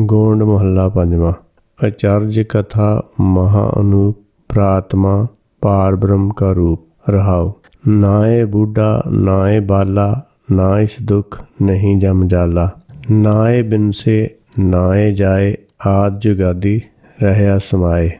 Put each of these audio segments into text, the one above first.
ਗੋਂਡ ਮਹੱਲਾ ਪੰਜਵਾਂ। ਅਚਰਜ ਕਥਾ ਮਹਾ ਅਨੂਪ ਪ੍ਰਾਤਮਾ ਪਾਰ ਬ੍ਰਹਮ ਕਾ ਰੂਪ। ਰਹਾਉ। ਨਾਏ ਬੂਢਾ ਨਾਏ ਬਾਲਾ, ਨਾ ਇਸ ਦੁਖ ਨਹੀਂ ਜਮ ਜਾਲਾ। ਨਾਏ ਬਿਨਸੇ ਨਾਏ ਜਾਏ, ਆਦ ਜੁਗਾਦੀ ਰਹਿਆ ਸਮਾਏ।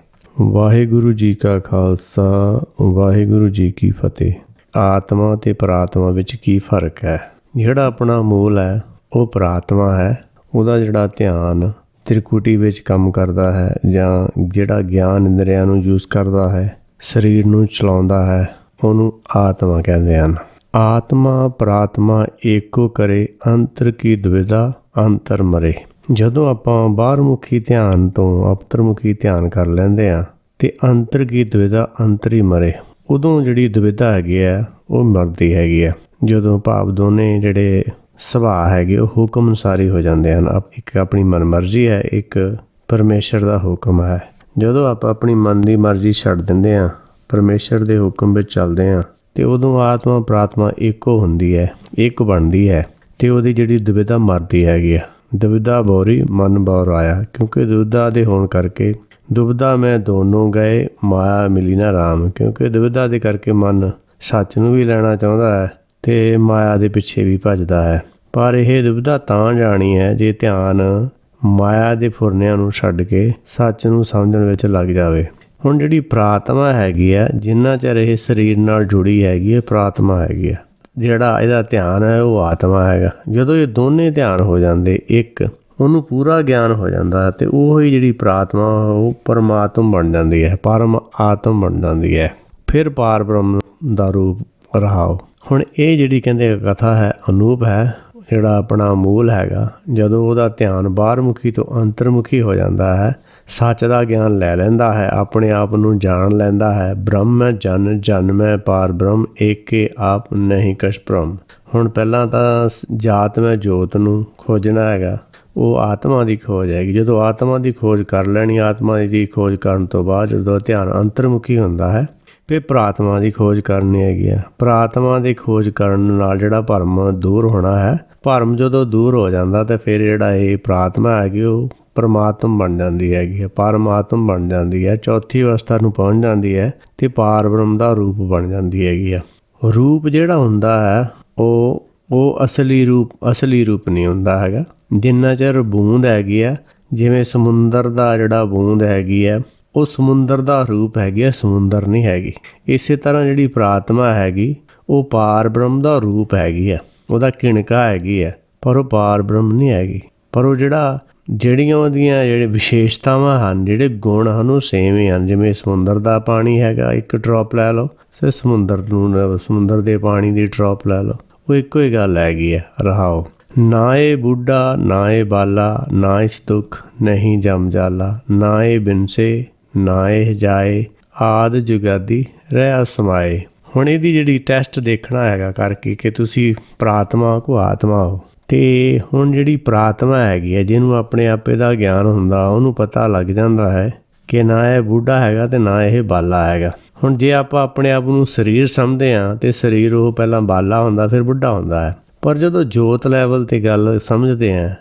ਵਾਹਿਗੁਰੂ ਜੀ ਕਾ ਖਾਲਸਾ, ਵਾਹਿਗੁਰੂ ਜੀ ਕੀ ਫਤਿਹ। ਆਤਮਾ ਤੇ ਪ੍ਰਾਤਮਾ ਵਿੱਚ ਕੀ ਫ਼ਰਕ ਹੈ? ਜਿਹੜਾ ਆਪਣਾ ਮੂਲ ਹੈ, ਉਹ ਪ੍ਰਾਤਮਾ ਹੈ। ਉਹਦਾ ਜਿਹੜਾ ਧਿਆਨ ਤ੍ਰਿਕੁਟੀ ਵਿੱਚ ਕੰਮ ਕਰਦਾ ਹੈ ਜਾਂ ਜਿਹੜਾ ਗਿਆਨ ਇੰਦਰੀਆਂ ਨੂੰ ਯੂਜ਼ ਕਰਦਾ ਹੈ, ਸਰੀਰ ਨੂੰ ਚਲਾਉਂਦਾ ਹੈ, ਉਹਨੂੰ ਆਤਮਾ ਕਹਿੰਦੇ ਹਨ। ਆਤਮਾ ਪ੍ਰਾਤਮਾ ਏਕੋ ਕਰੇ, ਅੰਤਰ ਕੀ ਦੁਵਿਧਾ, ਅੰਤਰ ਮਰੇ। ਜਦੋਂ ਆਪਾਂ ਬਾਹਰਮੁਖੀ ਧਿਆਨ ਤੋਂ ਅਪਤਰਮੁਖੀ ਧਿਆਨ ਕਰ ਲੈਂਦੇ ਆ ਤੇ ਅੰਤਰ ਕੀ ਦੁਵਿਧਾ, ਅੰਤਰ ਹੀ ਮਰੇ। ਉਦੋਂ ਜਿਹੜੀ ਦੁਵਿਧਾ ਹੈਗੀ ਆ ਉਹ ਮਰਦੀ ਹੈਗੀ ਆ ਜਦੋਂ ਭਾਵ ਦੋਨੇ ਜਿਹੜੇ ਸੁਭਾਅ ਹੈਗੇ, ਉਹ ਹੁਕਮ ਅਨੁਸਾਰੀ ਹੋ ਜਾਂਦੇ ਹਨ। ਆਪ- ਇੱਕ ਆਪਣੀ ਮਨਮਰਜ਼ੀ ਹੈ, ਇੱਕ ਪਰਮੇਸ਼ਰ ਦਾ ਹੁਕਮ ਹੈ। ਜਦੋਂ ਆਪਾਂ ਆਪਣੀ ਮਨ ਦੀ ਮਰਜ਼ੀ ਛੱਡ ਦਿੰਦੇ ਆ ਪਰਮੇਸ਼ਰ ਦੇ ਹੁਕਮ ਵਿੱਚ ਚੱਲਦੇ ਆ ਤੇ ਉਦੋਂ ਆਤਮਾ ਪ੍ਰਾਤਮਾ ਇੱਕੋ ਹੁੰਦੀ ਹੈ, ਇੱਕ ਬਣਦੀ ਹੈ, ਤੇ ਉਹਦੀ ਜਿਹੜੀ ਦੁਵਿਧਾ ਮਰਦੀ ਹੈਗੀ ਆ, ਦੁਵਿਧਾ ਬੋਰੀ ਮਨ ਬੌਰ ਆਇਆ, ਕਿਉਂਕਿ ਦੁਵਿਧਾ ਦੇ ਹੋਣ ਕਰਕੇ ਦੁਬਿਧਾ ਮੈਂ ਦੋਨੋਂ ਗਏ, ਮਾਇਆ ਮਿਲੀ ਨਾ ਰਾਮ, ਕਿਉਂਕਿ ਦੁਵਿਧਾ ਦੇ ਕਰਕੇ ਮਨ ਸੱਚ ਨੂੰ ਵੀ ਲੈਣਾ ਚਾਹੁੰਦਾ ਹੈ ਤੇ ਮਾਇਆ ਦੇ ਪਿੱਛੇ ਵੀ ਭੱਜਦਾ ਹੈ। ਪਰ ਇਹ ਦੁਬਿਧਾ ਤਾਂ ਜਾਣੀ ਹੈ ਜੇ ਧਿਆਨ ਮਾਇਆ ਦੇ ਫੁਰਨਿਆਂ ਨੂੰ ਛੱਡ ਕੇ ਸੱਚ ਨੂੰ ਸਮਝਣ ਵਿੱਚ ਲੱਗ ਜਾਵੇ। ਹੁਣ ਜਿਹੜੀ ਪ੍ਰਾਤਮਾ ਹੈਗੀ ਆ ਜਿੰਨਾ ਚਿਰ ਇਹ ਸਰੀਰ ਨਾਲ ਜੁੜੀ ਹੈਗੀ ਹੈ, ਪ੍ਰਾਤਮਾ ਹੈਗੀ ਆ ਜਿਹੜਾ ਇਹਦਾ ਧਿਆਨ ਹੈ, ਉਹ ਆਤਮਾ ਹੈਗਾ। ਜਦੋਂ ਇਹ ਦੋਨੇ ਧਿਆਨ ਹੋ ਜਾਂਦੇ, ਇੱਕ ਉਹਨੂੰ ਪੂਰਾ ਗਿਆਨ ਹੋ ਜਾਂਦਾ ਹੈ ਤੇ ਉਹ ਹੀ ਜਿਹੜੀ ਪ੍ਰਾਤਮਾ, ਉਹ ਪਰਮਾਤਮ ਬਣ ਜਾਂਦੀ ਹੈ, ਪਰਮ ਆਤਮ ਬਣ ਜਾਂਦੀ ਹੈ। ਫਿਰ ਪਾਰ ਬ੍ਰਹਮ ਦਾ ਰੂਪ ਰਹਾਓ। ਹੁਣ ਇਹ ਜਿਹੜੀ ਕਹਿੰਦੇ ਕਥਾ ਹੈ, ਅਨੂਪ ਹੈ, ਜਿਹੜਾ ਆਪਣਾ ਮੂਲ ਹੈਗਾ, ਜਦੋਂ ਉਹਦਾ ਧਿਆਨ ਬਾਹਰਮੁਖੀ ਤੋਂ ਅੰਤਰਮੁਖੀ ਹੋ ਜਾਂਦਾ ਹੈ, ਸੱਚ ਦਾ ਗਿਆਨ ਲੈ ਲੈਂਦਾ ਹੈ, ਆਪਣੇ ਆਪ ਨੂੰ ਜਾਣ ਲੈਂਦਾ ਹੈ, ਬ੍ਰਹਮ ਜਨ ਜਨ ਮੈਂ ਪਾਰ ਬ੍ਰਹਮ, ਏਕੇ ਆਪ ਨਹੀਂ ਕਸ਼ ਬ੍ਰਹਮ ਹੁਣ ਪਹਿਲਾਂ ਤਾਂ ਜਾਤ ਮੈਂ ਜੋਤ ਨੂੰ ਖੋਜਣਾ ਹੈਗਾ, ਉਹ ਆਤਮਾ ਦੀ ਖੋਜ ਹੈਗੀ। ਜਦੋਂ ਆਤਮਾ ਦੀ ਖੋਜ ਕਰ ਲੈਣੀ, ਆਤਮਾ ਦੀ ਖੋਜ ਕਰਨ ਤੋਂ ਬਾਅਦ ਜਦੋਂ ਧਿਆਨ ਅੰਤਰਮੁਖੀ ਹੁੰਦਾ ਹੈ ਫਿਰ ਪ੍ਰਾਤਮਾ ਦੀ ਖੋਜ ਕਰਨੀ ਹੈਗੀ ਆ। ਪ੍ਰਾਤਮਾ ਦੀ ਖੋਜ ਕਰਨ ਨਾਲ ਜਿਹੜਾ ਭਰਮ ਦੂਰ ਹੋਣਾ ਹੈ, ਭਰਮ ਜਦੋਂ ਦੂਰ ਹੋ ਜਾਂਦਾ ਤਾਂ ਫਿਰ ਜਿਹੜਾ ਇਹ ਪ੍ਰਾਤਮਾ ਹੈਗੀ ਉਹ ਪਰਮਾਤਮ ਬਣ ਜਾਂਦੀ ਹੈਗੀ ਹੈ ਪਰਮਾਤਮ ਬਣ ਜਾਂਦੀ ਹੈ, ਚੌਥੀ ਅਵਸਥਾ ਨੂੰ ਪਹੁੰਚ ਜਾਂਦੀ ਹੈ ਤੇ ਪਾਰ ਬ੍ਰਹਮ ਦਾ ਰੂਪ ਬਣ ਜਾਂਦੀ ਹੈਗੀ ਆ। ਰੂਪ ਜਿਹੜਾ ਹੁੰਦਾ ਹੈ, ਉਹ ਉਹ ਅਸਲੀ ਰੂਪ ਅਸਲੀ ਰੂਪ ਨਹੀਂ ਹੁੰਦਾ ਹੈਗਾ। ਜਿੰਨਾ ਚਿਰ ਬੂੰਦ ਹੈਗੀ ਆ, ਜਿਵੇਂ ਸਮੁੰਦਰ ਦਾ ਜਿਹੜਾ ਬੂੰਦ ਹੈਗੀ ਆ ਉਹ ਸਮੁੰਦਰ ਦਾ ਰੂਪ ਹੈਗੀ ਆ, ਸਮੁੰਦਰ ਨਹੀਂ ਹੈਗੀ। ਇਸੇ ਤਰ੍ਹਾਂ ਜਿਹੜੀ ਪ੍ਰਾਤਮਾ ਹੈਗੀ, ਉਹ ਪਾਰ ਬ੍ਰਹਮ ਦਾ ਰੂਪ ਹੈਗੀ ਆ। ਉਹਦਾ ਕਿਣਕਾ ਹੈਗੀ ਹੈ ਪਰ ਉਹ ਪਾਰ ਬ੍ਰਹਮ ਨਹੀਂ ਹੈਗੀ। ਪਰ ਉਹ ਜਿਹੜਾ, ਜਿਹੜੀਆਂ ਉਹਦੀਆਂ ਜਿਹੜੇ ਵਿਸ਼ੇਸ਼ਤਾਵਾਂ ਹਨ, ਜਿਹੜੇ ਗੁਣ ਹਨ, ਉਹ ਸੇਮ ਹੀ ਹਨ। ਜਿਵੇਂ ਸਮੁੰਦਰ ਦਾ ਪਾਣੀ ਹੈਗਾ, ਇੱਕ ਡ੍ਰੌਪ ਲੈ ਲਓ ਸੇ ਸਮੁੰਦਰ ਨੂੰ ਸਮੁੰਦਰ ਦੇ ਪਾਣੀ ਦੀ ਡ੍ਰੌਪ ਲੈ ਲਓ। ਉਹ ਇੱਕੋ ਹੀ ਗੱਲ ਹੈਗੀ ਹੈ ਰਹਾਓ। ਨਾ ਏ ਬੁੱਢਾ, ਨਾ ਏ ਬਾਲਾ, ਨਾ ਇਸ ਦੁੱਖ, ਨਹੀਂ ਜਮ ਜਾਲਾ। ਨਾ ਏ ਬਿਨਸੇ ਨਾ ਏ ਜਾਏ, ਆਦ ਜੁਗਾਦੀ ਰਹਿ ਸਮਾਏ। ਹੁਣ ਇਹਦੀ ਜਿਹੜੀ ਟੈਸਟ ਦੇਖਣਾ ਹੈਗਾ ਕਰਕੇ ਕਿ ਤੁਸੀਂ ਪ੍ਰਾਤਮਾ ਕੋ ਆਤਮਾ ਹੋ। ਤੇ ਹੁਣ ਜਿਹੜੀ ਪ੍ਰਾਤਮਾ ਹੈਗੀ ਹੈ, ਜਿਹਨੂੰ ਆਪਣੇ ਆਪੇ ਦਾ ਗਿਆਨ ਹੁੰਦਾ, ਉਹਨੂੰ ਪਤਾ ਲੱਗ ਜਾਂਦਾ ਹੈ ਕਿ ਨਾ ਇਹ ਬੁੱਢਾ ਹੈਗਾ ਤੇ ਨਾ ਇਹ ਬਾਲਾ ਹੈਗਾ। ਹੁਣ ਜੇ ਆਪਾਂ ਆਪਣੇ ਆਪ ਨੂੰ ਸਰੀਰ ਸਮਝਦੇ ਆ ਤੇ ਸਰੀਰ ਉਹ ਪਹਿਲਾਂ ਬਾਲਾ ਹੁੰਦਾ, ਫਿਰ ਬੁੱਢਾ ਹੁੰਦਾ ਹੈ। ਪਰ ਜਦੋਂ ਜੋਤ ਲੈਵਲ ਤੇ ਗੱਲ ਸਮਝਦੇ ਆ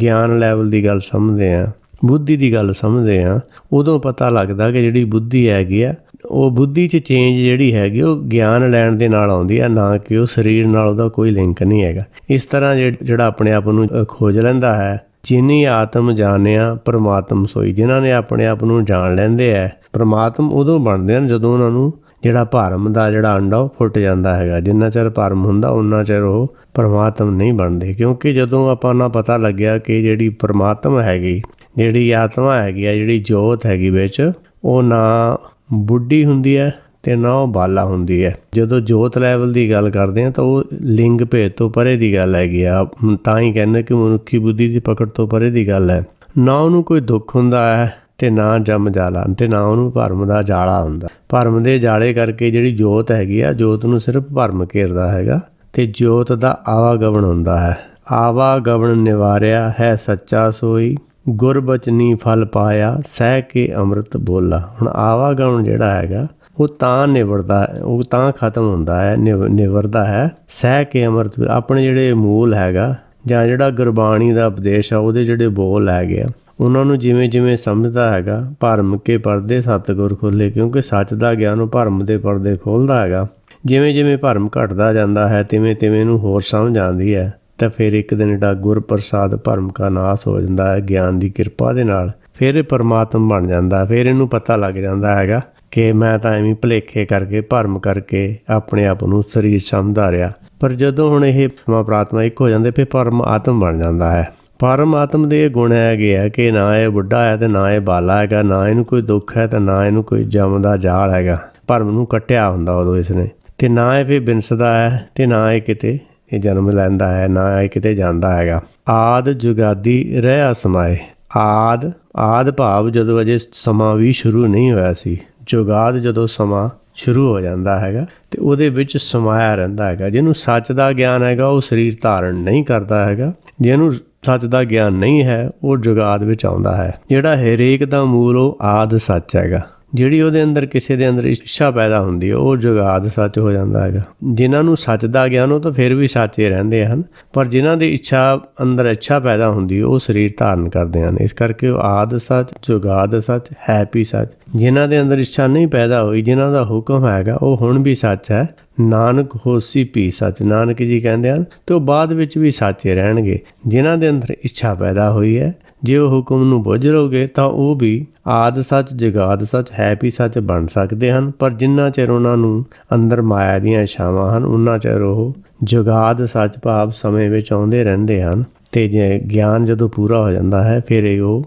ਗਿਆਨ ਲੈਵਲ ਦੀ ਗੱਲ ਸਮਝਦੇ ਆ ਬੁੱਧੀ ਦੀ ਗੱਲ ਸਮਝਦੇ ਆ ਉਦੋਂ ਪਤਾ ਲੱਗਦਾ ਕਿ ਜਿਹੜੀ ਬੁੱਧੀ ਹੈਗੀ ਆ, ਉਹ ਬੁੱਧੀ 'ਚ ਚੇਂਜ ਜਿਹੜੀ ਹੈਗੀ, ਉਹ ਗਿਆਨ ਲੈਣ ਦੇ ਨਾਲ ਆਉਂਦੀ ਆ, ਨਾ ਕਿ ਉਹ ਸਰੀਰ ਨਾਲ ਉਹਦਾ ਕੋਈ ਲਿੰਕ ਨਹੀਂ ਹੈਗਾ। ਇਸ ਤਰ੍ਹਾਂ ਜਿਹ- ਜਿਹੜਾ ਆਪਣੇ ਆਪ ਨੂੰ ਖੋਜ ਲੈਂਦਾ ਹੈ, ਜਿਨੀ ਆਤਮ ਜਾਣਿਆ ਪਰਮਾਤਮ ਸੋਈ, ਜਿਨ੍ਹਾਂ ਨੇ ਆਪਣੇ ਆਪ ਨੂੰ ਜਾਣ ਲੈਂਦੇ ਆ ਪਰਮਾਤਮ ਉਦੋਂ ਬਣਦੇ ਹਨ ਜਦੋਂ ਉਹਨਾਂ ਨੂੰ ਜਿਹੜਾ ਭਰਮ ਦਾ ਜਿਹੜਾ ਅੰਡਾ ਉਹ ਫੁੱਟ ਜਾਂਦਾ ਹੈਗਾ। ਜਿੰਨਾ ਚਿਰ ਭਰਮ ਹੁੰਦਾ ਉਨਾ ਚਿਰ ਉਹ ਪਰਮਾਤਮ ਨਹੀਂ ਬਣਦੇ। ਕਿਉਂਕਿ ਜਦੋਂ ਆਪਾਂ ਨੂੰ ਪਤਾ ਲੱਗਿਆ ਕਿ ਜਿਹੜੀ ਪਰਮਾਤਮ ਹੈਗੀ, ਜਿਹੜੀ ਆਤਮਾ ਹੈਗੀ ਆ, ਜਿਹੜੀ ਜੋਤ ਹੈਗੀ ਵਿੱਚ, ਉਹ ਨਾ ਬੁੱਢੀ ਹੁੰਦੀ ਹੈ ਤੇ ਨਾ ਉਹ ਬਾਲਾ ਹੁੰਦੀ ਹੈ। ਜਦੋਂ ਜੋਤ ਲੈਵਲ ਦੀ ਗੱਲ ਕਰਦੇ ਆ, ਤਾਂ ਉਹ ਲਿੰਗ ਭੇਦ ਤੋਂ ਪਰੇ ਦੀ ਗੱਲ ਹੈਗੀ ਆ। ਤਾਂ ਹੀ ਕਹਿੰਦੇ ਕਿ ਮਨੁੱਖੀ ਬੁੱਧੀ ਦੀ ਪਕੜ ਤੋਂ ਪਰੇ ਦੀ ਗੱਲ ਹੈ। ਨਾ ਉਹਨੂੰ ਕੋਈ ਦੁੱਖ ਹੁੰਦਾ ਹੈ ਤੇ ਨਾ ਜਮ ਜਾਲਾ, ਤੇ ਨਾ ਉਹਨੂੰ ਭਰਮ ਦਾ ਜਾਲਾ ਹੁੰਦਾ। ਭਰਮ ਦੇ ਜਾਲੇ ਕਰਕੇ ਜਿਹੜੀ ਜੋਤ ਹੈਗੀ ਆ, ਜੋਤ ਨੂੰ ਸਿਰਫ ਭਰਮ ਘੇਰਦਾ ਹੈਗਾ, ਤੇ ਜੋਤ ਦਾ ਆਵਾਗਮਨ ਹੁੰਦਾ ਹੈ। ਆਵਾਗਮਨ ਨਿਵਾਰਿਆ ਹੈ ਸੱਚਾ ਸੋਈ ਗੁਰਬਚਨੀ ਫਲ ਪਾਇਆ, ਸਹਿ ਕੇ ਅੰਮ੍ਰਿਤ ਬੋਲਾ। ਹੁਣ ਆਵਾਗਮਨ ਜਿਹੜਾ ਹੈਗਾ, ਉਹ ਤਾਂ ਨਿਵਰਦਾ, ਉਹ ਤਾਂ ਖਤਮ ਹੁੰਦਾ ਹੈ, ਨਿਵ- ਨਿਵਰਦਾ ਹੈ, ਸਹਿ ਕੇ ਅੰਮ੍ਰਿਤ, ਆਪਣੇ ਜਿਹੜੇ ਮੂਲ ਹੈਗਾ, ਜਾਂ ਜਿਹੜਾ ਗੁਰਬਾਣੀ ਦਾ ਉਪਦੇਸ਼ ਆ, ਉਹਦੇ ਜਿਹੜੇ ਬੋਲ ਹੈਗੇ ਆ ਉਹਨਾਂ ਨੂੰ ਜਿਵੇਂ ਜਿਵੇਂ ਸਮਝਦਾ ਹੈਗਾ, ਭਰਮ ਕੇ ਪਰਦੇ ਸਤਿਗੁਰ ਖੋਲੇ ਕਿਉਂਕਿ ਸੱਚ ਦਾ ਗਿਆਨ ਉਹ ਭਰਮ ਦੇ ਪਰਦੇ ਖੋਲਦਾ ਹੈਗਾ। ਜਿਵੇਂ ਜਿਵੇਂ ਭਰਮ ਘਟਦਾ ਜਾਂਦਾ ਹੈ, ਤਿਵੇਂ ਤਿਵੇਂ ਇਹਨੂੰ ਹੋਰ ਸਮਝ ਆਉਂਦੀ ਹੈ, ਤਾਂ ਫਿਰ ਇੱਕ ਦਿਨ ਜਿਹੜਾ ਗੁਰ ਪ੍ਰਸਾਦ ਭਰਮ ਕਾ ਨਾਸ ਹੋ ਜਾਂਦਾ ਹੈ, ਗਿਆਨ ਦੀ ਕਿਰਪਾ ਦੇ ਨਾਲ। ਫਿਰ ਇਹ ਪਰਮਾਤਮ ਬਣ ਜਾਂਦਾ ਫਿਰ ਇਹਨੂੰ ਪਤਾ ਲੱਗ ਜਾਂਦਾ ਹੈਗਾ ਕਿ ਮੈਂ ਤਾਂ ਐਵੇਂ ਭਲੇਖੇ ਕਰਕੇ, ਭਰਮ ਕਰਕੇ ਆਪਣੇ ਆਪ ਨੂੰ ਸਰੀਰ ਸਮਝਦਾ ਰਿਹਾ। ਪਰ ਜਦੋਂ ਹੁਣ ਇਹ ਪਰਮਾ ਇੱਕ ਹੋ ਜਾਂਦੇ, ਫਿਰ ਪਰਮ ਆਤਮ ਬਣ ਜਾਂਦਾ ਹੈ। ਪਰਮ ਆਤਮ ਦੇ ਇਹ ਗੁਣ ਹੈਗੇ ਆ ਕਿ ਨਾ ਇਹ ਬੁੱਢਾ ਹੈ ਤੇ ਨਾ ਇਹ ਬਾਲਾ ਹੈਗਾ, ਨਾ ਇਹਨੂੰ ਕੋਈ ਦੁੱਖ ਹੈ ਤੇ ਨਾ ਇਹਨੂੰ ਕੋਈ ਜਮ ਦਾ ਜਾਲ ਹੈਗਾ। ਭਰਮ ਨੂੰ ਕੱਟਿਆ ਹੁੰਦਾ ਉਦੋਂ ਇਸਨੇ। ਤੇ ਨਾ ਇਹ ਫਿਰ ਬਿਨਸਦਾ ਹੈ ਤੇ ਨਾ ਇਹ ਕਿਤੇ ਇਹ ਜਨਮ ਲੈਂਦਾ ਹੈ, ਨਾ ਇਹ ਕਿਤੇ ਜਾਂਦਾ ਹੈਗਾ। ਆਦ ਜੁਗਾਦੀ ਰਹਿ ਅਸਮਾਏ। ਆਦ ਆਦ ਭਾਵ ਜਦੋਂ ਅਜੇ ਸਮਾਂ ਵੀ ਸ਼ੁਰੂ ਨਹੀਂ ਹੋਇਆ ਸੀ। ਜੁਗਾਦ ਜਦੋਂ ਸਮਾਂ ਸ਼ੁਰੂ ਹੋ ਜਾਂਦਾ ਹੈਗਾ ਤੇ ਉਹਦੇ ਵਿੱਚ ਸਮਾਇਆ ਰਹਿੰਦਾ ਹੈਗਾ। ਜਿਹਨੂੰ ਸੱਚ ਦਾ ਗਿਆਨ ਹੈਗਾ, ਉਹ ਸਰੀਰ ਧਾਰਨ ਨਹੀਂ ਕਰਦਾ ਹੈਗਾ। ਜਿਹਨੂੰ ਸੱਚ ਦਾ ਗਿਆਨ ਨਹੀਂ ਹੈ, ਉਹ ਜੁਗਾਦ ਵਿੱਚ ਆਉਂਦਾ ਹੈ। ਜਿਹੜਾ ਹਰੇਕ ਦਾ ਮੂਲ, ਉਹ ਆਦ ਸੱਚ ਹੈਗਾ। ਜਿਹੜੀ ਉਹਦੇ ਅੰਦਰ ਕਿਸੇ ਦੇ ਅੰਦਰ ਇੱਛਾ ਪੈਦਾ ਹੁੰਦੀ ਹੈ ਉਹ ਜੁਗਾਦ ਸੱਚ ਹੋ ਜਾਂਦਾ ਹੈਗਾ। ਜਿਨ੍ਹਾਂ ਨੂੰ ਸੱਚ ਦਾ ਗਿਆਨ ਉਹ ਤਾਂ ਫਿਰ ਵੀ ਸੱਚੇ ਰਹਿੰਦੇ ਹਨ, ਪਰ ਜਿਨ੍ਹਾਂ ਦੀ ਇੱਛਾ ਅੰਦਰ ਇੱਛਾ ਪੈਦਾ ਹੁੰਦੀ ਉਹ ਸਰੀਰ ਧਾਰਨ ਕਰਦੇ ਹਨ। ਇਸ ਕਰਕੇ ਉਹ ਆਦ ਸੱਚ ਜੁਗਾਦ ਸੱਚ ਹੈਪੀ ਸੱਚ। ਜਿਨ੍ਹਾਂ ਦੇ ਅੰਦਰ ਇੱਛਾ ਨਹੀਂ ਪੈਦਾ ਹੋਈ, ਜਿਨ੍ਹਾਂ ਦਾ ਹੁਕਮ ਹੈਗਾ, ਉਹ ਹੁਣ ਵੀ ਸੱਚ ਹੈ। ਨਾਨਕ ਹੋਸੀ ਪੀ ਸੱਚ, ਨਾਨਕ ਜੀ ਕਹਿੰਦੇ ਹਨ, ਤੇ ਉਹ ਬਾਅਦ ਵਿੱਚ ਵੀ ਸੱਚੇ ਰਹਿਣਗੇ। ਜਿਨ੍ਹਾਂ ਦੇ ਅੰਦਰ ਇੱਛਾ ਪੈਦਾ ਹੋਈ ਹੈ ਜੇ ਉਹ ਹੁਕਮ ਨੂੰ ਬੁੱਝ ਲਓਗੇ ਤਾਂ ਉਹ ਵੀ ਆਦ ਸੱਚ, ਜਗਾਦ ਸੱਚ, ਹੈ ਵੀ ਸੱਚ ਬਣ ਸਕਦੇ ਹਨ, ਪਰ ਜਿੰਨਾ ਚਿਰ ਉਹਨਾਂ ਨੂੰ ਅੰਦਰ ਮਾਇਆ ਦੀਆਂ ਇਛਾਵਾਂ ਹਨ, ਉਹਨਾਂ ਚਿਰ ਉਹ ਜਗਾਦ ਸੱਚ ਭਾਵ ਸਮੇਂ ਵਿੱਚ ਆਉਂਦੇ ਰਹਿੰਦੇ ਹਨ ਤੇ ਜੇ ਗਿਆਨ ਜਦੋਂ ਪੂਰਾ ਹੋ ਜਾਂਦਾ ਹੈ, ਫਿਰ ਇਹ ਉਹ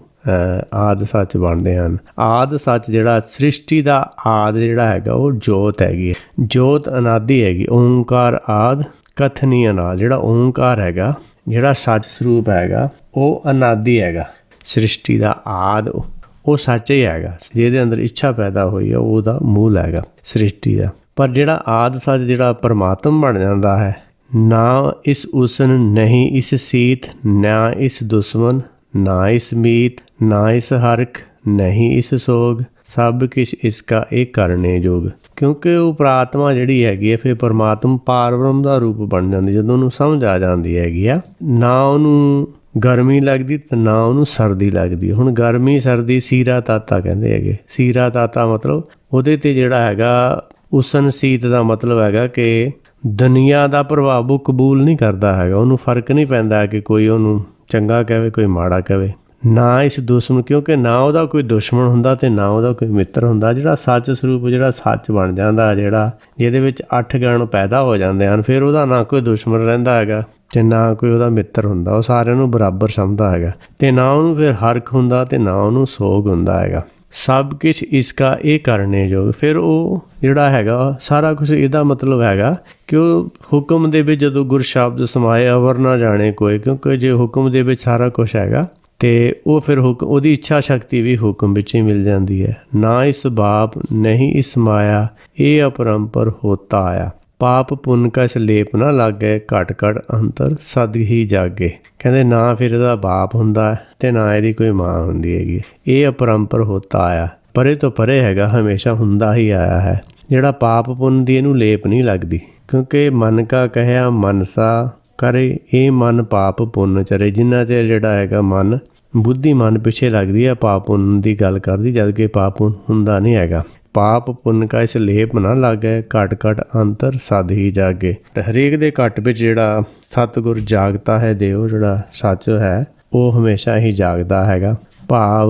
ਆਦ ਸੱਚ ਬਣਦੇ ਹਨ। ਆਦ ਸੱਚ ਜਿਹੜਾ ਸ੍ਰਿਸ਼ਟੀ ਦਾ ਆਦ ਜਿਹੜਾ ਹੈਗਾ, ਉਹ ਜੋਤ ਹੈਗੀ ਜੋਤ ਅਨਾਦੀ ਹੈਗੀ, ਓੰਕਾਰ ਆਦ ਕਥਨੀ ਅਨਾਦ ਜਿਹੜਾ ਓੰਕਾਰ ਹੈਗਾ, ਜਿਹੜਾ ਸੱਚ ਸਰੂਪ ਹੈਗਾ, ਉਹ ਅਨਾਦੀ ਹੈਗਾ, ਸ੍ਰਿਸ਼ਟੀ ਦਾ ਆਦ, ਉਹ ਸੱਚ ਹੀ ਹੈਗਾ, ਜਿਹਦੇ ਅੰਦਰ ਇੱਛਾ ਪੈਦਾ ਹੋਈ ਹੈ ਉਹਦਾ ਮੂਲ ਹੈਗਾ, ਸ੍ਰਿਸ਼ਟੀ ਦਾ। ਪਰ ਜਿਹੜਾ ਆਦ ਸੱਚ, ਜਿਹੜਾ ਪਰਮਾਤਮ ਬਣ ਜਾਂਦਾ ਹੈ, ਨਾ ਇਸ ਉਸਨ ਨਹੀਂ ਇਸ ਸੀਤ, ਨਾ ਇਸ ਦੁਸ਼ਮਨ, ਨਾ ਇਸ ਮੀਤ, ਨਾ ਇਸ ਹਰਖ, ਨਹੀਂ ਇਸ ਸੋਗ। ਸਭ ਕਿਛ ਇਸ ਕਾ, ਇਹ ਕਰਨੇ ਯੋਗ। ਕਿਉਂਕਿ ਉਹ ਪ੍ਰਾਤਮਾ ਜਿਹੜੀ ਹੈਗੀ ਹੈ, ਫਿਰ ਪਰਮਾਤਮ ਪਾਰਬ੍ਰਹਮ ਦਾ ਰੂਪ ਬਣ ਜਾਂਦੀ, ਜਦੋਂ ਉਹਨੂੰ ਸਮਝ ਆ ਜਾਂਦੀ ਹੈਗੀ ਆ, ਨਾ ਉਹਨੂੰ ਗਰਮੀ ਲੱਗਦੀ ਤੇ ਨਾ ਉਹਨੂੰ ਸਰਦੀ ਲੱਗਦੀ। ਹੁਣ ਗਰਮੀ, ਸਰਦੀ ਸੀਰਾ ਤਾਤਾ ਕਹਿੰਦੇ ਹੈਗੇ। ਸੀਰਾ ਤਾਤਾ ਮਤਲਬ ਉਹਦੇ ਤੇ ਜਿਹੜਾ ਹੈਗਾ, ਉਸਨ ਸੀਤ ਦਾ ਮਤਲਬ ਹੈਗਾ ਕਿ ਦੁਨੀਆ ਦਾ ਪ੍ਰਭਾਵ ਉਹ ਕਬੂਲ ਨਹੀਂ ਕਰਦਾ ਹੈਗਾ। ਉਹਨੂੰ ਫ਼ਰਕ ਨਹੀਂ ਪੈਂਦਾ ਕਿ ਕੋਈ ਉਹਨੂੰ ਚੰਗਾ ਕਹੇ, ਕੋਈ ਮਾੜਾ ਕਹੇ। ਨਾ ਇਸ ਦੁਸ਼ਮਣ, ਕਿਉਂਕਿ ਨਾ ਉਹਦਾ ਕੋਈ ਦੁਸ਼ਮਣ ਹੁੰਦਾ ਤੇ ਨਾ ਉਹਦਾ ਕੋਈ ਮਿੱਤਰ ਹੁੰਦਾ। ਜਿਹੜਾ ਸੱਚ ਸਰੂਪ, ਜਿਹੜਾ ਸੱਚ ਬਣ ਜਾਂਦਾ, ਜਿਹੜਾ ਜਿਹਦੇ ਵਿੱਚ ਅੱਠ ਗਣ ਪੈਦਾ ਹੋ ਜਾਂਦੇ ਹਨ, ਫਿਰ ਉਹਦਾ ਨਾ ਕੋਈ ਦੁਸ਼ਮਣ ਰਹਿੰਦਾ ਹੈਗਾ ਤੇ ਨਾ ਕੋਈ ਉਹਦਾ ਮਿੱਤਰ ਹੁੰਦਾ। ਉਹ ਸਾਰਿਆਂ ਨੂੰ ਬਰਾਬਰ ਸਮਝਦਾ ਹੈਗਾ ਤੇ ਨਾ ਉਹਨੂੰ ਫਿਰ ਹਰਖ ਹੁੰਦਾ ਤੇ ਨਾ ਉਹਨੂੰ ਸੋਗ ਹੁੰਦਾ ਹੈਗਾ। ਸਭ ਕੁਝ ਇਸਕਾ ਇਹ ਕਰਨੇ ਜੋ ਫਿਰ ਉਹ ਜਿਹੜਾ ਹੈਗਾ, ਸਾਰਾ ਕੁਝ ਇਹਦਾ ਮਤਲਬ ਹੈਗਾ ਕਿ ਉਹ ਹੁਕਮ ਦੇ ਵਿੱਚ ਜਦੋਂ ਗੁਰ ਸ਼ਬਦ ਸਮਾਏ, ਅਵਰ ਨਾ ਜਾਣੇ ਕੋਈ, ਕਿਉਂਕਿ ਜੇ ਹੁਕਮ ਦੇ ਵਿੱਚ ਸਾਰਾ ਕੁਝ ਹੈਗਾ ਤੇ ਉਹ ਫਿਰ ਹੁਕਮ ਉਹਦੀ ਇੱਛਾ ਸ਼ਕਤੀ ਵੀ ਹੁਕਮ ਵਿੱਚ ਹੀ ਮਿਲ ਜਾਂਦੀ ਹੈ। ਨਾ ਇਸ ਬਾਪ, ਨਹੀਂ ਇਸ ਮਾਇਆ, ਇਹ ਅਪਰੰਪਰ ਹੋਤਾ ਆਇਆ ਪਾਪ ਪੁੰਨ ਕਾ ਇਸ ਲੇਪ ਨਾ ਲੱਗੇ, ਘਟ ਘਟ ਅੰਤਰ ਸਦ ਹੀ ਜਾਗੇ। ਕਹਿੰਦੇ ਨਾ ਫਿਰ ਇਹਦਾ ਬਾਪ ਹੁੰਦਾ ਤੇ ਨਾ ਇਹਦੀ ਕੋਈ ਮਾਂ ਹੁੰਦੀ ਹੈਗੀ। ਇਹ ਅਪਰੰਪਰ ਹੋਤਾ ਆਇਆ ਪਰੇ ਤੋਂ ਪਰੇ ਹੈਗਾ, ਹਮੇਸ਼ਾ ਹੁੰਦਾ ਹੀ ਆਇਆ ਹੈ। ਜਿਹੜਾ ਪਾਪ ਪੁੰਨ ਦੀ ਇਹਨੂੰ ਲੇਪ ਨਹੀਂ ਲੱਗਦੀ। ਕਿਉਂਕਿ ਮਨ ਕਾ ਕਹਿਆ, ਮਨਸਾ ਕਰੇ, ਇਹ ਮਨ ਪਾਪ ਪੁੰਨ ਚਰੇ। ਜਿੰਨਾ ਚਿਰ ਜਿਹੜਾ ਹੈਗਾ ਮਨ ਬੁੱਧੀ ਮਨ ਪਿੱਛੇ ਲੱਗਦੀ ਹੈ ਪਾਪ ਪੁੰਨ ਦੀ ਗੱਲ ਕਰਦੀ, ਜਦ ਕਿ ਪਾਪ ਹੁੰਦਾ ਨਹੀਂ ਹੈਗਾ। ਪਾਪ ਪੁੰਨ ਕਾ ਇਸ ਲੇਪ ਨਾ ਲਾਗੇ, ਘਟ ਘਟ ਅੰਤਰ ਸਦ ਹੀ ਜਾਗੇ। ਹਰੇਕ ਦੇ ਘਟ ਵਿੱਚ ਜਿਹੜਾ ਸਤਗੁਰ ਜਾਗਤਾ ਹੈ ਦੇਵ, ਜਿਹੜਾ ਸੱਚ ਹੈ, ਉਹ ਹਮੇਸ਼ਾ ਹੀ ਜਾਗਦਾ ਹੈਗਾ। ਭਾਵ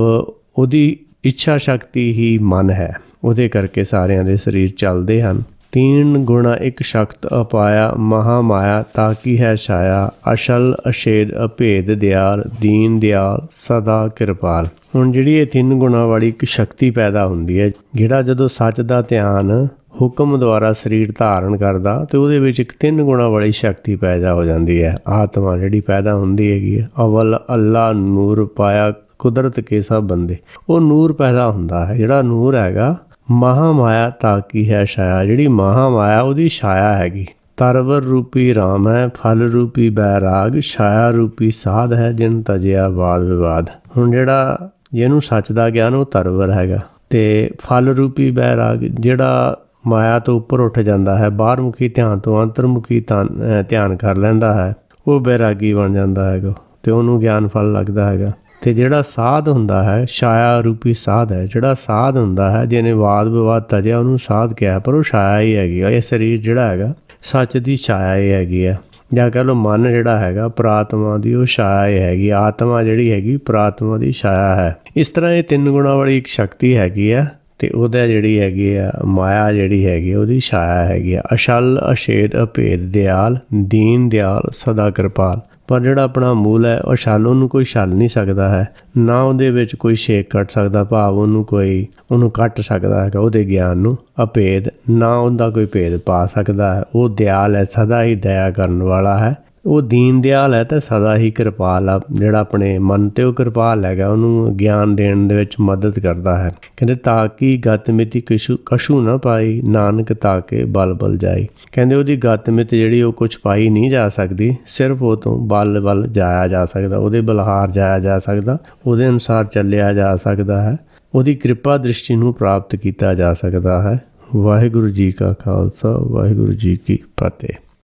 ਉਹਦੀ ਇੱਛਾ ਸ਼ਕਤੀ ਹੀ ਮਨ ਹੈ। ਉਹਦੇ ਕਰਕੇ ਸਾਰਿਆਂ ਦੇ ਸਰੀਰ ਚੱਲਦੇ ਹਨ। ਤੀਨ ਗੁਣਾ ਇੱਕ ਸ਼ਕਤ ਅਪਾਇਆ ਮਹਾ ਮਾਇਆ ਤਾਂ ਕੀ ਹੈ ਛਾਇਆ ਅਸ਼ਲ ਅਸ਼ੇਦ ਅਭੇਦ ਦਿਆਲ ਦੀਨ ਦਿਆਲ ਸਦਾ ਕਿਰਪਾਲ ਹੁਣ ਜਿਹੜੀ ਇਹ ਤਿੰਨ ਗੁਣਾ ਵਾਲੀ ਇੱਕ ਸ਼ਕਤੀ ਪੈਦਾ ਹੁੰਦੀ ਹੈ ਜਿਹੜਾ ਜਦੋਂ ਸੱਚ ਦਾ ਧਿਆਨ ਹੁਕਮ ਦੁਆਰਾ ਸਰੀਰ ਧਾਰਨ ਕਰਦਾ ਤੇ ਉਹਦੇ ਵਿੱਚ ਇੱਕ ਤਿੰਨ ਗੁਣਾ ਵਾਲੀ ਸ਼ਕਤੀ ਪੈਦਾ ਹੋ ਜਾਂਦੀ ਹੈ ਆਤਮਾ ਜਿਹੜੀ ਪੈਦਾ ਹੁੰਦੀ ਹੈਗੀ ਅਵਲ ਅੱਲਾ ਨੂਰ ਪਾਇਆ ਕੁਦਰਤ ਕੇ ਸਭ ਬੰਦੇ ਉਹ ਨੂਰ ਪੈਦਾ ਹੁੰਦਾ ਹੈ ਜਿਹੜਾ ਨੂਰ ਹੈਗਾ ਮਹਾ ਮਾਇਆ ਤਾਂ ਕੀ ਹੈ ਛਾਇਆ? ਜਿਹੜੀ ਮਹਾ ਮਾਇਆ ਉਹਦੀ ਛਾਇਆ ਹੈਗੀ। ਤਰਵਰ ਰੂਪੀ RAM ਹੈ, ਫਲ ਰੂਪੀ ਬੈਰਾਗ, ਛਾਇਆ ਰੂਪੀ ਸਾਧ ਹੈ, ਜਿਨ ਤਜਿਆ ਬਾਦ ਵਿਵਾਦ। ਹੁਣ ਜਿਹੜਾ ਜਿਹਨੂੰ ਸੱਚ ਦਾ ਗਿਆਨ, ਉਹ ਤਰਵਰ ਹੈਗਾ। ਤੇ ਫਲ ਰੂਪੀ ਬੈਰਾਗ, ਜਿਹੜਾ ਮਾਇਆ ਤੋਂ ਉੱਪਰ ਉੱਠ ਜਾਂਦਾ ਹੈ ਬਾਹਰਮੁਖੀ ਧਿਆਨ ਤੋਂ ਅੰਤਰਮੁਖੀ ਧਿਆਨ ਕਰ ਲੈਂਦਾ ਹੈ, ਉਹ ਬੈਰਾਗੀ ਬਣ ਜਾਂਦਾ ਹੈਗਾ। ਤੇ ਉਹਨੂੰ ਗਿਆਨ ਫਲ ਲੱਗਦਾ ਹੈਗਾ। ਤੇ ਜਿਹੜਾ ਸਾਧ ਹੁੰਦਾ ਹੈ, ਛਾਇਆ ਰੂਪੀ ਸਾਧ ਹੈ, ਜਿਹੜਾ ਸਾਧ ਹੁੰਦਾ ਹੈ, ਜਿਹਨੇ ਵਾਦ ਵਿਵਾਦ ਤਜਿਆ, ਉਹਨੂੰ ਸਾਧ ਕਿਹਾ ਪਰ ਉਹ ਛਾਇਆ ਹੀ ਹੈਗੀ ਆ, ਇਹ ਸਰੀਰ ਜਿਹੜਾ ਹੈਗਾ, ਸੱਚ ਦੀ ਛਾਇਆ ਹੀ ਹੈਗੀ ਆ। ਜਾਂ ਕਹ ਲੋ ਮਨ ਜਿਹੜਾ ਹੈਗਾ, ਪ੍ਰਾਤਮਾ ਦੀ ਉਹ ਛਾਇਆ ਹੈਗੀ, ਆਤਮਾ ਜਿਹੜੀ ਹੈਗੀ, ਪ੍ਰਾਤਮਾ ਦੀ ਛਾਇਆ ਹੈ। ਇਸ ਤਰ੍ਹਾਂ ਇਹ ਤਿੰਨ ਗੁਣਾ ਵਾਲੀ ਇੱਕ ਸ਼ਕਤੀ ਹੈਗੀ ਆ, ਤੇ ਉਹਦਾ ਜਿਹੜੀ ਹੈਗੀ ਆ, ਮਾਇਆ ਜਿਹੜੀ ਹੈਗੀ ਉਹਦੀ ਛਾਇਆ ਹੈਗੀ ਆ। ਅਸ਼ਲ ਅਸ਼ੇਦ ਅਭੇਦ, ਦਿਆਲ, ਦੀਨ, ਦਿਆਲ, ਸਦਾ ਕਿਰਪਾਲ। ਪਰ ਜਿਹੜਾ ਆਪਣਾ ਮੂਲ ਹੈ, ਉਹ ਛਲ ਉਹਨੂੰ ਕੋਈ ਛਲ ਨਹੀਂ ਸਕਦਾ ਹੈ। ਨਾ ਉਹਦੇ ਵਿੱਚ ਕੋਈ ਛੇਕ ਕੱਟ ਸਕਦਾ, ਭਾਵ ਉਹਨੂੰ ਕੋਈ, ਉਹਨੂੰ ਕੱਟ ਸਕਦਾ ਹੈਗਾ ਉਹਦੇ ਗਿਆਨ ਨੂੰ ਅਭੇਦ ਨਾ ਉਹਦਾ ਕੋਈ ਭੇਦ ਪਾ ਸਕਦਾ ਹੈ। ਉਹ ਦਿਆਲ ਹੈ, ਸਦਾ ਹੀ ਦਇਆ ਕਰਨ ਵਾਲਾ ਹੈ। ਉਹ ਦੀਨ ਦਿਆਲ ਹੈ ਤੇ ਸਦਾ ਹੀ ਕਿਰਪਾਲ ਆ, ਜਿਹੜਾ ਆਪਣੇ ਮਨ ਤੇ ਉਹ ਕਿਰਪਾਲ ਹੈਗਾ, ਉਹਨੂੰ ਗਿਆਨ ਦੇਣ ਦੇ ਵਿੱਚ ਮਦਦ ਕਰਦਾ ਹੈ। ਕਹਿੰਦੇ, ਤਾਂ ਕਿ ਗਤ ਮਿਤੀ ਕਛੂ ਕਛੂ ਨਾ ਪਾਈ, ਨਾਨਕ ਤਾਂ ਕੇ ਬਲ ਬਲ ਜਾਈ? ਕਹਿੰਦੇ, ਉਹਦੀ ਗਤ ਮਿਤ ਜਿਹੜੀ ਉਹ ਕੁਝ ਪਾਈ ਨਹੀਂ ਜਾ ਸਕਦੀ, ਸਿਰਫ ਉਹ ਤੋਂ ਬਲ ਬਲ ਜਾਇਆ ਜਾ ਸਕਦਾ, ਉਹਦੇ ਬਲਹਾਰ ਜਾਇਆ ਜਾ ਸਕਦਾ, ਉਹਦੇ ਅਨੁਸਾਰ ਚੱਲਿਆ ਜਾ ਸਕਦਾ ਹੈ, ਉਹਦੀ ਕਿਰਪਾ ਦ੍ਰਿਸ਼ਟੀ ਨੂੰ ਪ੍ਰਾਪਤ ਕੀਤਾ ਜਾ ਸਕਦਾ ਹੈ। ਵਾਹਿਗੁਰੂ ਜੀ ਕਾ ਖਾਲਸਾ, ਵਾਹਿਗੁਰੂ ਜੀ ਕੀ ਫਤਿਹ।